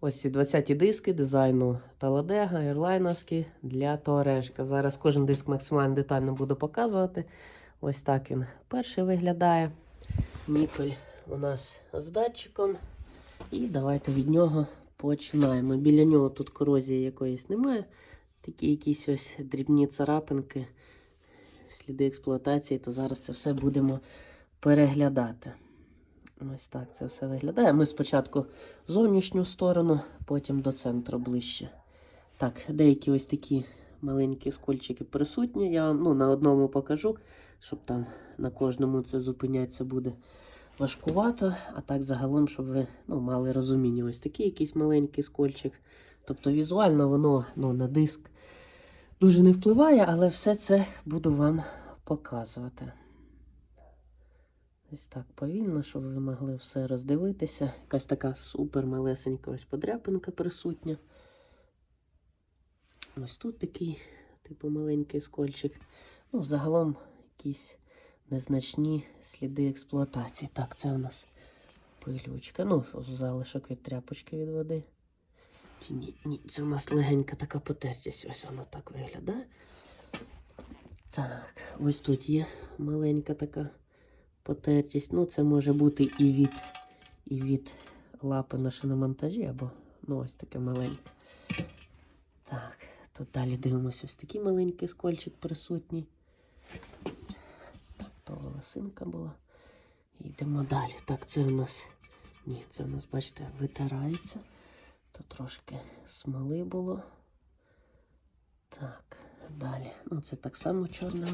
Ось ці 20-ті диски дизайну Таладега, ерлайновські для Туарешка. Зараз кожен диск максимально детально буду показувати. Ось так він перший виглядає. Ніпель у нас з датчиком. І давайте від нього починаємо. Біля нього тут корозії якоїсь немає. Такі якісь ось дрібні царапинки, сліди експлуатації, то зараз це все будемо переглядати. Ось так це все виглядає. Ми спочатку зовнішню сторону, потім до центру ближче. Так, деякі ось такі маленькі скольчики присутні. Я вам ну, на одному покажу, щоб там на кожному це зупинятися буде важкувато. А так загалом, щоб ви ну, мали розуміння, ось такий якийсь маленький скольчик. Тобто візуально воно ну, на диск дуже не впливає, але все це буду вам показувати. Ось так повільно, щоб ви могли все роздивитися. Якась така супер малесенька ось подряпинка присутня. Ось тут такий, типу, маленький скольчик. Ну, загалом якісь незначні сліди експлуатації. Так, це у нас пилючка. Ну, залишок від тряпочки від води. Чи ні, ні, це у нас легенька така потертість. Ось вона так виглядає. Так, ось тут є маленька така потертість. Ну, це може бути і від, і від лапи на шиномонтажі, або ну, ось таке маленьке. Так, тут далі дивимося ось такий маленький скольчик присутній. То волосинка була. Йдемо далі. Так, це в нас. Ні, це в нас, бачите, витирається. То трошки смоли було. Так, далі. Ну, це так само чорне.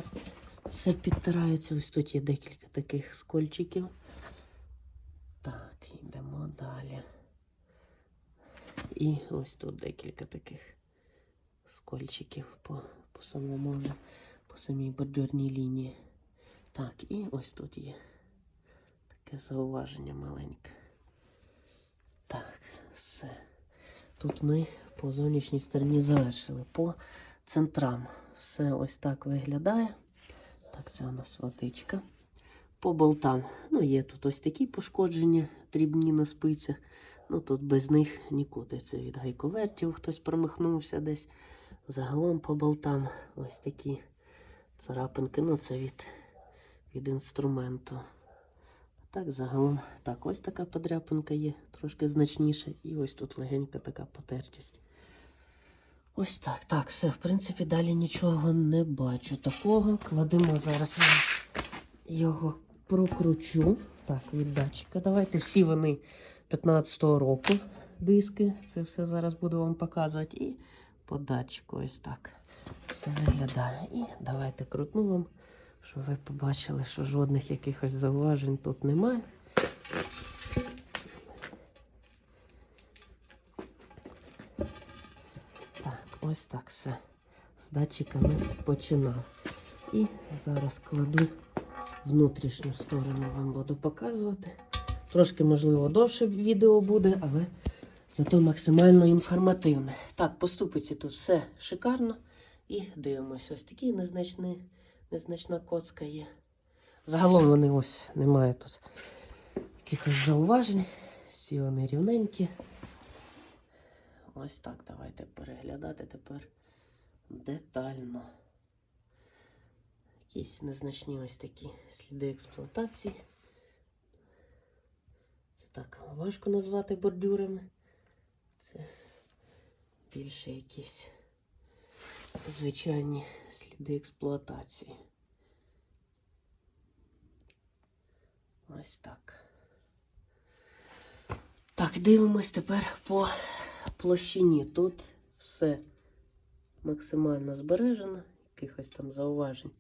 Все підтирається. Ось тут є декілька таких скольчиків. Так, йдемо далі. І ось тут декілька таких скольчиків по, по самому вже, по самій бордюрній лінії. Так, і ось тут є таке зауваження маленьке. Так, все. Тут ми по зовнішній стороні завершили. По центрам все ось так виглядає. Так, це у нас водичка. По болтам. Ну, є тут ось такі пошкодження дрібні на спицях. Ну тут без них нікуди. Це від гайковертів хтось промахнувся десь. Загалом по болтам ось такі царапинки. Ну, це від, від інструменту. Так, загалом, так, ось така подряпинка є, трошки значніша. І ось тут легенька така потертість. Ось так. Так, все, в принципі, далі нічого не бачу такого. Кладемо зараз його прокручу. Так, від датчика. Давайте всі вони 15-го року диски. Це все зараз буду вам показувати. І по датчику ось так все виглядає. І давайте крутну вам, щоб ви побачили, що жодних якихось зауважень тут немає. Так, ось так все. З датчиками починав. І зараз кладу внутрішню сторону, вам буду показувати. Трошки, можливо, довше відео буде, але зато максимально інформативне. Так, поступиться тут все шикарно. І дивимося. Ось такий незначний, незначна коцка є. Загалом вони ось немає тут якихось зауважень. Всі вони рівненькі. Ось так давайте переглядати тепер детально. Якісь незначні ось такі сліди експлуатації. Це так важко назвати бордюрами. Це більше якісь звичайні сліди експлуатації. Ось так. Так, дивимось тепер по площині. Тут все максимально збережено, якихось там зауважень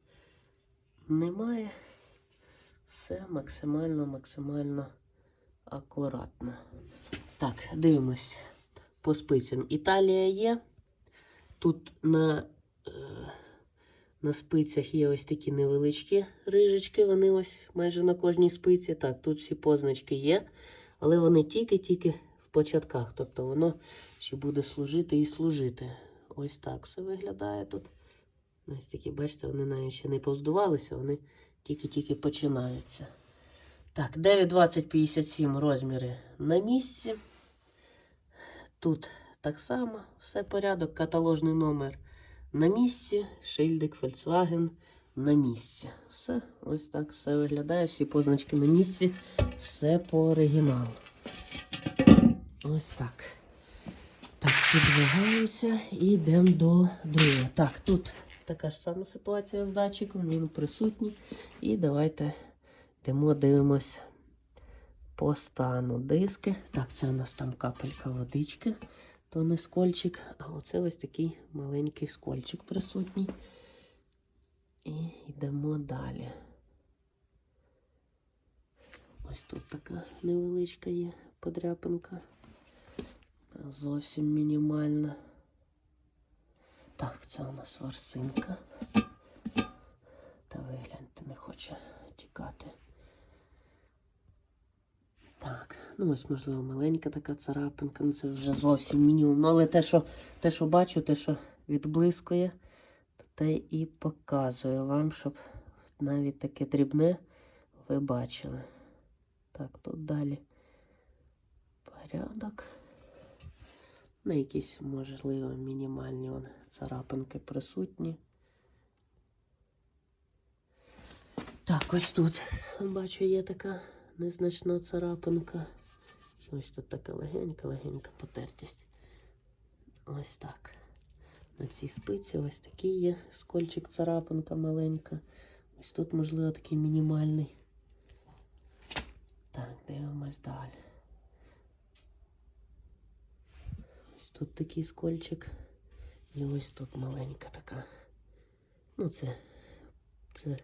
немає. Все максимально, максимально акуратно. Так, дивимось по спицям. Італія є. Тут на, е, на спицях є ось такі невеличкі рижечки, вони ось майже на кожній спиці. Так, тут всі позначки є, але вони тільки-тільки в початках. Тобто воно ще буде служити і служити. Ось так все виглядає тут. Ось такі, бачите, вони навіть ще не повздувалися, вони тільки-тільки починаються. Так, 9,20, 57 розміри на місці. Тут так само, все порядок, каталожний номер на місці, шильдик Volkswagen на місці. Все, ось так все виглядає, всі позначки на місці, все по оригіналу. Ось так. Так, підвигаємося і йдемо до другого. Так, тут така ж сама ситуація з датчиком, він присутній. І давайте йдемо, дивимось по стану диски. Так, це у нас там капелька водички, то не скольчик, а оце ось такий маленький скольчик присутній. І йдемо далі. Ось тут така невеличка є подряпинка. Зовсім мінімальна. Так, це у нас ворсинка. Та вигляньте, не хоче тікати. Так, ну ось, можливо, маленька така царапинка, ну це вже зовсім мінімум. Ну, але те, що, те, що бачу, те, що відблискує, те і показую вам, щоб навіть таке дрібне ви бачили. Так, тут далі порядок. Ну, якісь, можливо, мінімальні вон, царапинки присутні. Так, ось тут, бачу, є така незначна царапинка. Ось тут така легенька-легенька потертість. Ось так. На цій спиці ось такий є скольчик царапинка маленька. Ось тут, можливо, такий мінімальний. Так, дивимось далі. Ось тут такий скольчик. І ось тут маленька така. Ну, це, це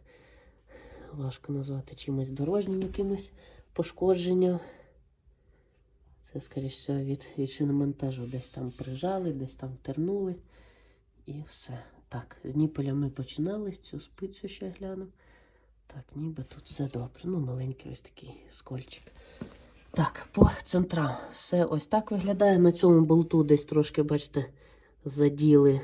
важко назвати чимось дорожнім якимось пошкодженням. Це, скоріш всього, від, від шиномонтажу. Десь там прижали, десь там тернули. І все. Так, з ніпеля ми починали. Цю спицю ще гляну. Так, ніби тут все добре. Ну, маленький ось такий скольчик. Так, по центрам. Все ось так виглядає. На цьому болту десь трошки, бачите, заділи.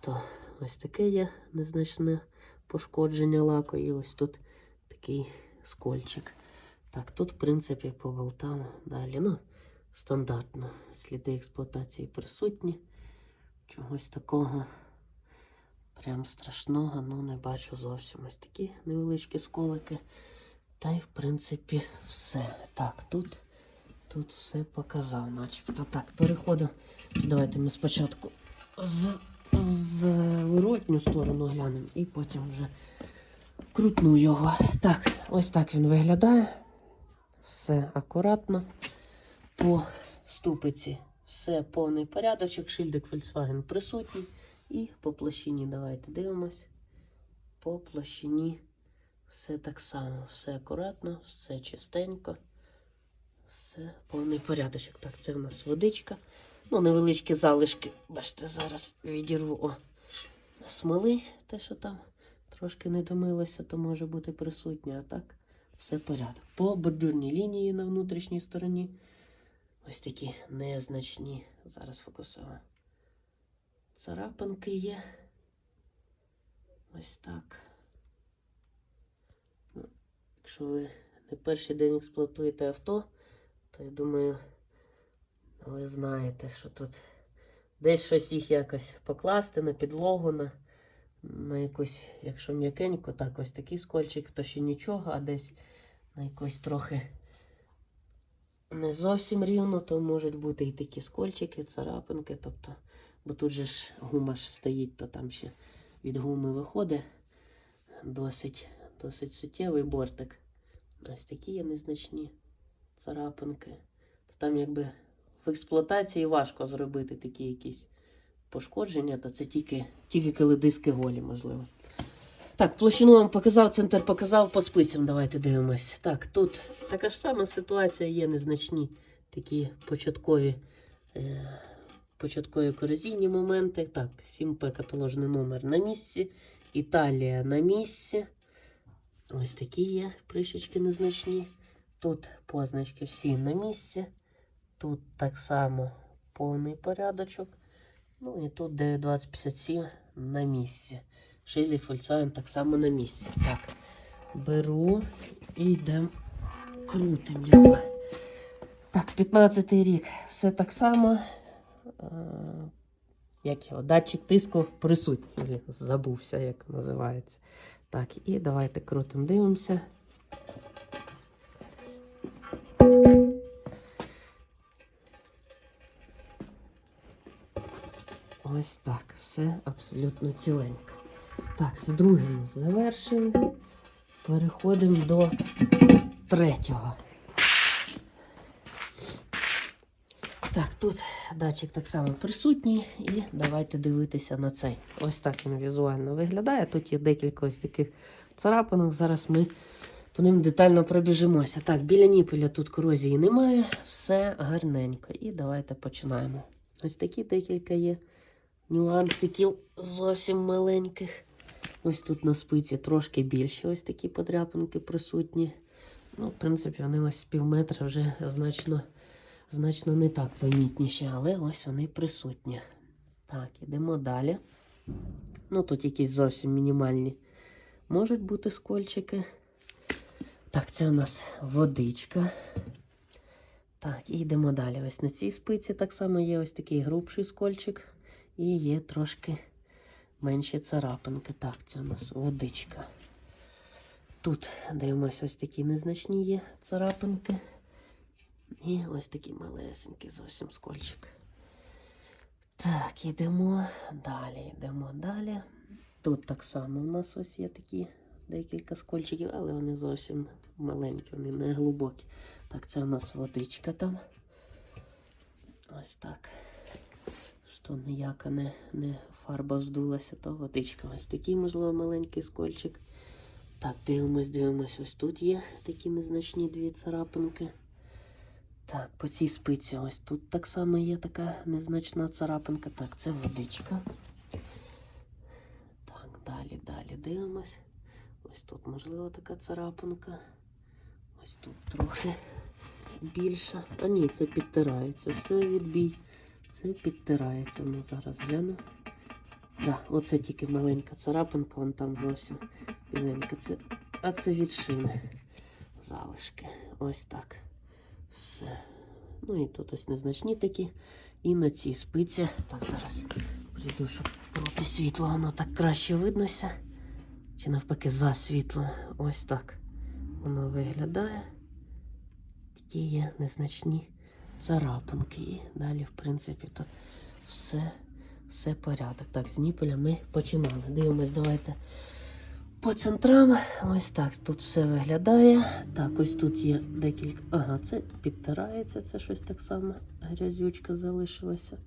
То ось таке є незначне пошкодження лаку. І ось тут такий скольчик. Так, тут, в принципі, по болтам далі. Ну, стандартно. Сліди експлуатації присутні. Чогось такого прям страшного, ну не бачу зовсім. Ось такі невеличкі сколики. Та й, в принципі, все. Так, тут, тут все показав, начебто. Так, переходимо. Давайте ми спочатку з, з воротню сторону глянемо і потім вже крутну його. Так, ось так він виглядає. Все акуратно. По ступиці все повний порядочок. Шильдик Volkswagen присутній. І по площині давайте дивимось. По площині все так само. Все акуратно, все чистенько. Все повний порядочок. Так, це в нас водичка. Ну, невеличкі залишки. Бачите, зараз відірву о, смоли, те, що там трошки не домилося, то може бути присутнє. А так, все порядок. По бордюрній лінії на внутрішній стороні. Ось такі незначні. Зараз фокусую. Царапинки є. Ось так. Якщо ви не перший день експлуатуєте авто, то я думаю, ви знаєте, що тут десь щось їх якось покласти на підлогу, на, на якусь, якщо м'якенько, так ось такий скольчик, то ще нічого, а десь на якось трохи не зовсім рівно, то можуть бути і такі скольчики, царапинки, тобто. Бо тут же ж гума ж стоїть, то там ще від гуми виходить досить, досить суттєвий бортик. Ось такі є незначні царапинки. То там якби в експлуатації важко зробити такі якісь пошкодження, то це тільки, тільки коли диски голі, можливо. Так, площину вам показав, центр показав по спицям. Давайте дивимось. Так, тут така ж сама ситуація, є незначні такі початкові. Е початкові корозійні моменти. Так, 7П каталожний номер на місці. Італія на місці. Ось такі є прищечки незначні. Тут позначки всі на місці. Тут так само повний порядочок. Ну і тут 92057 на місці. Шилік Volkswagen так само на місці. Так, беру і йдемо крутим його. Так, 15-й рік. Все все так само. Е, як його, датчик тиску присутній. Забувся, як називається. Так, і давайте крутим дивимося. Ось так, все абсолютно ціленько. Так, з другим завершили. Переходимо до третього. Так, тут датчик так само присутній, і давайте дивитися на цей. Ось так він візуально виглядає. Тут є декілька ось таких царапинок. Зараз ми по ним детально пробіжимося. Так, біля ніпеля тут корозії немає, все гарненько. І давайте починаємо. Ось такі декілька є нюансиків зовсім маленьких. Ось тут на спиці трошки більші ось такі подряпинки присутні. Ну, в принципі, вони ось з пів метра вже значно, значно не так помітніші, але ось вони присутні. Так, ідемо далі. Ну, тут якісь зовсім мінімальні можуть бути скольчики. Так, це у нас водичка. Так, і йдемо далі. Ось на цій спиці так само є ось такий грубший скольчик. І є трошки менші царапинки. Так, це у нас водичка. Тут дивимося, ось такі незначні є царапинки. І ось такі малесенькі зовсім скольчик. Так, йдемо далі, йдемо далі. Тут так само у нас ось є такі декілька скольчиків, але вони зовсім маленькі, вони не глибокі. Так, це у нас водичка там. Ось так. Що ніяка не, не фарба здулася, то водичка. Ось такий, можливо, маленький скольчик. Так, дивимось, дивимось. Ось тут є такі незначні дві царапинки. Так, по цій спиці ось тут так само є така незначна царапинка. Так, це водичка. Так, далі, далі дивимось. Ось тут, можливо, така царапинка. Ось тут трохи більше. А ні, це підтирається. Все відбій. Це підтирається. Ну, зараз гляну. Да, оце тільки маленька царапинка, вон там зовсім біленька. Це, а це від шини. Залишки. Ось так. Все. Ну і тут ось незначні такі. І на цій спиці. Так, зараз прийду, щоб проти світла воно так краще виднося. Чи навпаки за світлом. Ось так воно виглядає. Такі є незначні царапинки. І далі, в принципі, тут все, все порядок. Так, з ніпеля ми починали. Дивимось, давайте по центрам. Ось так тут все виглядає. Так, ось тут є декілька. Ага, це підтирається, це щось так само. Грязючка залишилася.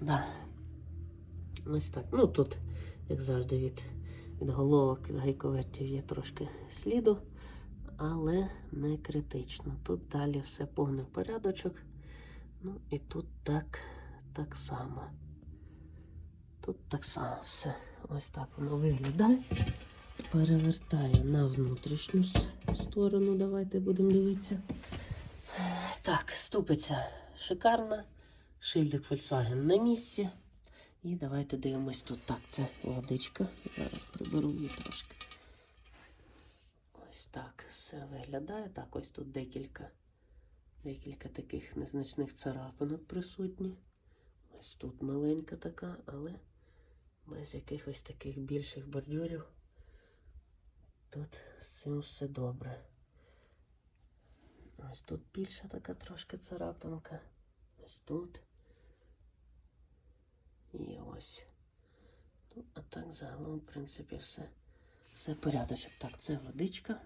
Да. Ось так. Ну тут, як завжди, від, від головок, від гайковертів є трошки сліду, але не критично. Тут далі все повний порядочок. Ну і тут так, так само. Тут так само все. Ось так воно виглядає. Перевертаю на внутрішню сторону. Давайте будемо дивитися. Так, ступиця шикарна. Шильдик Volkswagen на місці. І давайте дивимось тут. Так, це водичка. Зараз приберу її трошки. Ось так все виглядає. Так, ось тут декілька, декілька таких незначних царапинок присутні. Ось тут маленька така, але без якихось таких більших бордюрів. Тут з все добре. Ось тут більша така трошки царапинка. Ось тут. І ось. Ну, а так загалом, в принципі, все, все порядочок. Так, це водичка.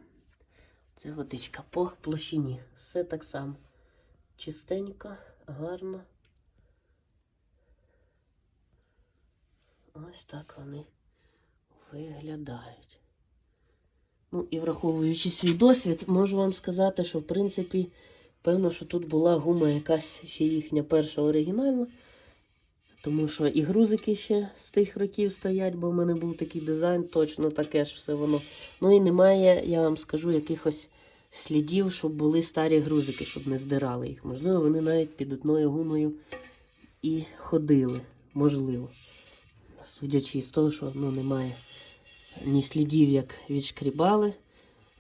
Це водичка по площині. Все так само. Чистенько, гарно. Ось так вони виглядають. Ну і враховуючи свій досвід, можу вам сказати, що в принципі, певно, що тут була гума якась ще їхня перша оригінальна. Тому що і грузики ще з тих років стоять, бо в мене був такий дизайн, точно таке ж все воно. Ну і немає, я вам скажу, якихось слідів, щоб були старі грузики, щоб не здирали їх. Можливо, вони навіть під одною гумою і ходили. Можливо. Судячи з того, що ну, немає ні слідів, як відшкрібали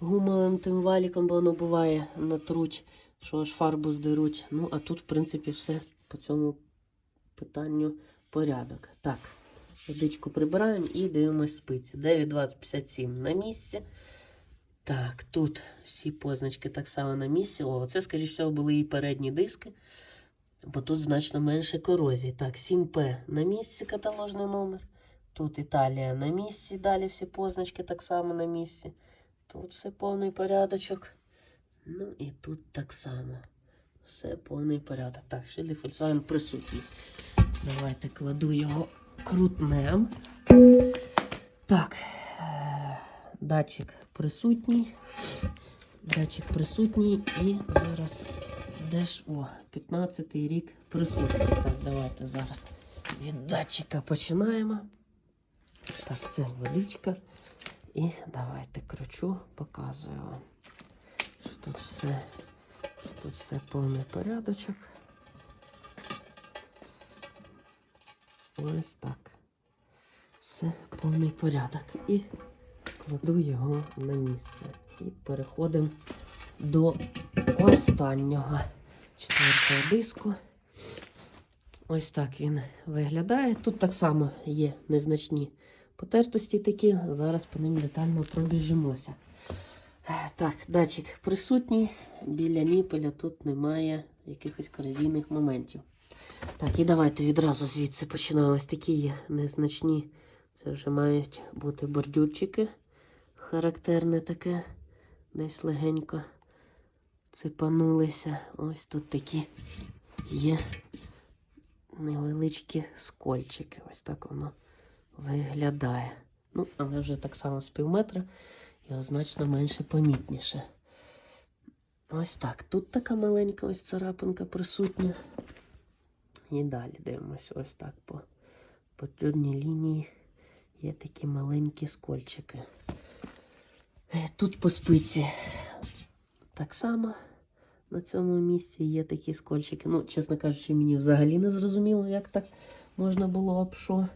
гумовим тим валіком, бо воно буває натруть, що аж фарбу здеруть. Ну, а тут, в принципі, все по цьому питанню порядок. Так, водичку прибираємо і дивимось спиці. 9,2057 на місці. Так, тут всі позначки так само на місці. О, це, скоріш всього, були і передні диски, бо тут значно менше корозії. Так, 7П на місці каталожний номер. Тут Італія на місці, далі всі позначки так само на місці. Тут все повний порядочок. Ну і тут так само. Все повний порядок. Так, шильдик Volkswagen присутній. Давайте кладу його крутнем. Так. е, Датчик присутній. Датчик присутній. І зараз де ж. О, 15 рік присутній. Так, давайте зараз від датчика починаємо. Так, це водичка. І давайте кручу, показую вам. Що тут все, що тут все повний порядочок. Ось так. Все повний порядок. І кладу його на місце. І переходимо до останнього четвертого диску. Ось так він виглядає. Тут так само є незначні потертості такі. Зараз по ним детально пробіжимося. Так, датчик присутній. Біля ніпеля тут немає якихось корозійних моментів. Так, і давайте відразу звідси починаємо. Ось такі є незначні. Це вже мають бути бордюрчики. Характерне таке. Десь легенько цепанулися. Ось тут такі є невеличкі скольчики. Ось так воно виглядає. Ну, але вже так само з пів метра, його значно менше помітніше. Ось так. Тут така маленька ось царапинка присутня. І далі дивимося ось так по бордюрній лінії є такі маленькі скольчики. Е, Тут по спиці так само на цьому місці є такі скольчики. Ну, чесно кажучи, мені взагалі не зрозуміло, як так можна було об що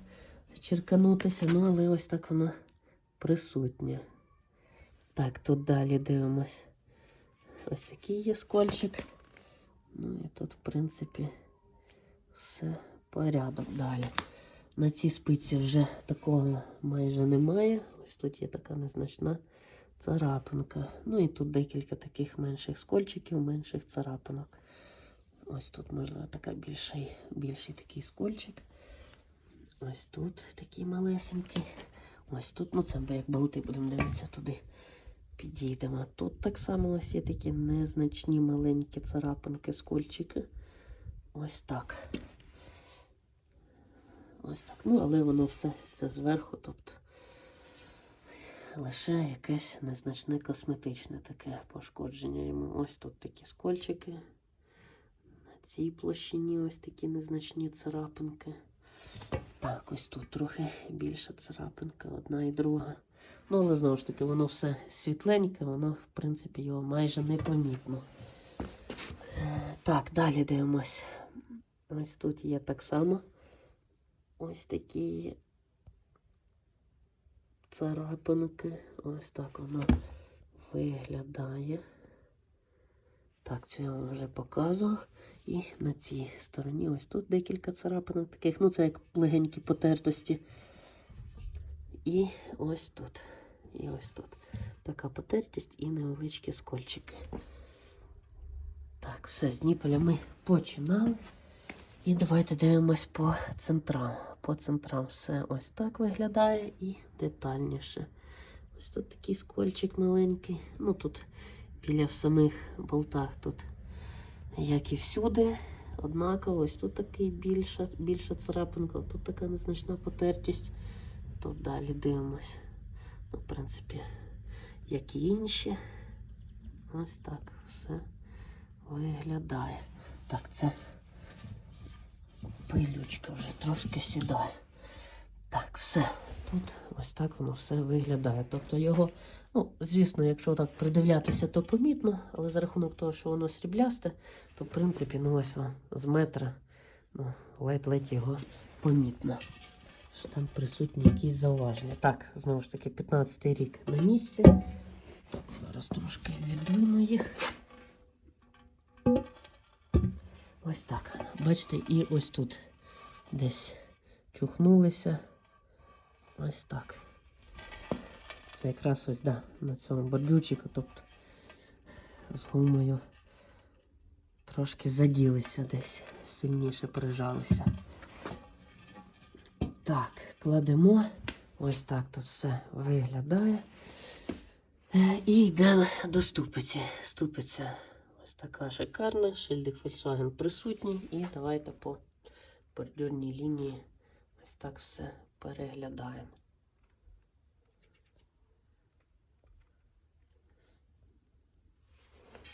черканутися. Ну, але ось так воно присутнє. Так, тут далі дивимось. Ось такий є скольчик. Ну і тут, в принципі, все порядок далі. На цій спиці вже такого майже немає. Ось тут є така незначна царапинка. Ну і тут декілька таких менших скольчиків, менших царапинок. Ось тут, можливо, така більший, більший такий скольчик. Ось тут такий малесенький. Ось тут, ну це як болти, будемо дивитися туди. Підійдемо. Тут так само ось є такі незначні маленькі царапинки, скольчики. Ось так. Ось так. Ну, але воно все це зверху, тобто лише якесь незначне косметичне таке пошкодження йому. Ось тут такі скольчики. На цій площині ось такі незначні царапинки. Так, ось тут трохи більша царапинка, одна і друга. Ну, але знову ж таки, воно все світленьке, воно, в принципі, його майже не помітно. Е, Так, далі дивимось. Ось тут є так само. Ось такі царапинки. Ось так воно виглядає. Так, це я вам вже показував. І на цій стороні ось тут декілька царапинок таких. Ну, це як легенькі потертості. І ось тут. І ось тут. Така потертість і невеличкі скольчики. Так, все, з ніпеля ми починали. І давайте дивимось по центрам. По центрам все ось так виглядає і детальніше. Ось тут такий скольчик маленький. Ну тут біля в самих болтах тут, як і всюди, однаково. Ось тут такий більша, більша царапинка, тут така незначна потертість. Тут далі дивимось. Ну, в принципі, як і інші. Ось так все виглядає. Так, це пилючка вже трошки сідає. Так, все. Тут ось так воно все виглядає. Тобто його, ну, звісно, якщо так придивлятися, то помітно, але за рахунок того, що воно сріблясте, то в принципі, ну ось з метра, ну, ледь-ледь його помітно. Що там присутні якісь зауваження. Так, знову ж таки, 15-й рік на місці. Так, зараз трошки відвину їх. Ось так. Бачите, і ось тут десь чухнулися. Ось так. Це якраз ось, да, на цьому бордюрчику, тобто з гумою трошки заділися десь, сильніше прижалися. Так, кладемо. Ось так тут все виглядає. Е, І йдемо до ступиці. Ступиця така шикарна. Шильдик Volkswagen присутній. І давайте по бордюрній лінії ось так все переглядаємо.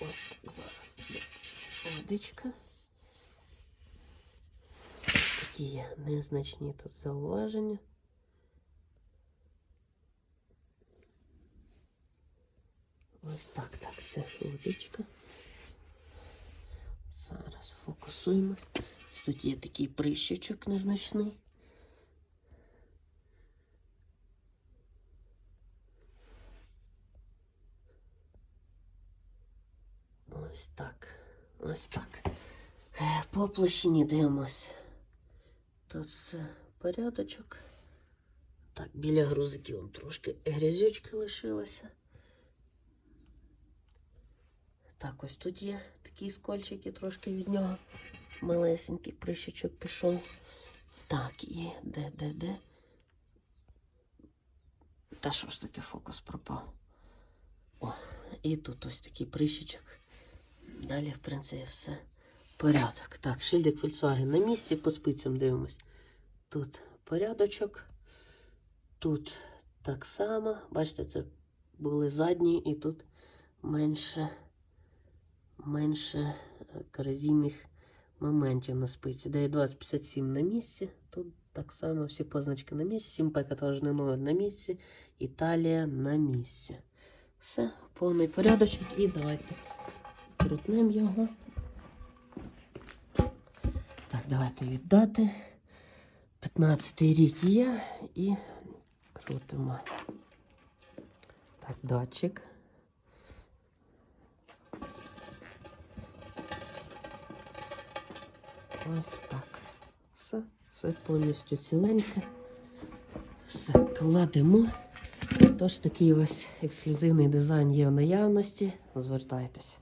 Ось зараз водичка. Такі є незначні тут зауваження. Ось так, так, це водичка. Зараз фокусуємось. Тут є такий прищичок незначний. Ось так. Ось так. Е, По площині дивимось. Тут все порядочок. Так, біля грузиків трошки грязючки лишилося. Так, ось тут є такі скольчики, трошки від нього. Малесенький прищичок пішов. Так, і де, де, де? Та що ж таке фокус пропав? О, і тут ось такий прищичок. Далі, в принципі, все порядок. Так, шильдик Volkswagen на місці, по спицям дивимось. Тут порядочок. Тут так само. Бачите, це були задні і тут менше, менше е, корозійних моментів на спиці. Де 2057 на місці. Тут так само всі позначки на місці. 7 каталожний номер на місці. Італія на місці. Все, повний порядочок. І давайте крутнемо його. Так, давайте віддати. 15 рік є і крутимо. Так, датчик. Ось так. Все, все повністю ціленьке. Все кладемо. Тож такий ось ексклюзивний дизайн є в наявності. Звертайтеся.